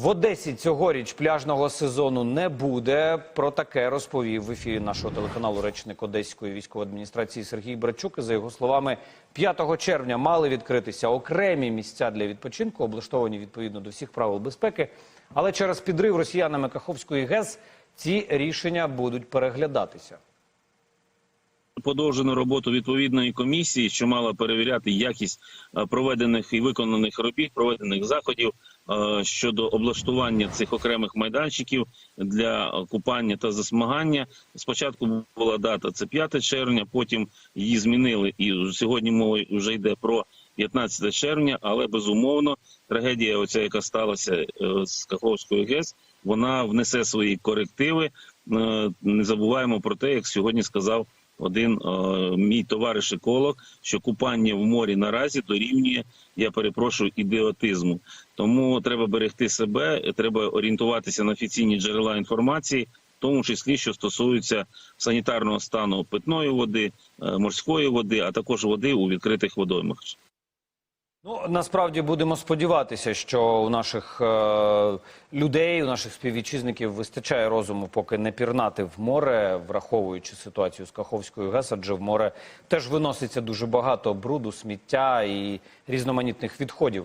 В Одесі цьогоріч пляжного сезону не буде. Про таке розповів в ефірі нашого телеканалу речник Одеської військової адміністрації Сергій Брачук. За його словами, 5 червня мали відкритися окремі місця для відпочинку, облаштовані відповідно до всіх правил безпеки. Але через підрив росіянами Каховської ГЕС ці рішення будуть переглядатися. подовжену роботу відповідної комісії, що мала перевіряти якість е, проведених і виконаних робіт, проведених заходів щодо облаштування цих окремих майданчиків для купання та засмагання. Спочатку була дата це 5 червня, потім її змінили, і сьогодні мова вже йде про 15 червня. Але безумовно трагедія, оця яка сталася е, з Каховською ГЕС, вона внесе свої корективи. Е, Не забуваємо про те, як сьогодні сказав один е, мій товариш еколог, що купання в морі наразі дорівнює, я перепрошую, ідіотизму. Тому треба берегти себе, треба орієнтуватися на офіційні джерела інформації, в тому числі що стосується санітарного стану питної води, е, морської води, а також води у відкритих водоймах. Ну насправді будемо сподіватися, що у наших е, людей, у наших співвітчизників вистачає розуму, поки не пірнати в море, враховуючи ситуацію з Каховською ГЕС, адже в море теж виноситься дуже багато бруду, сміття і різноманітних відходів.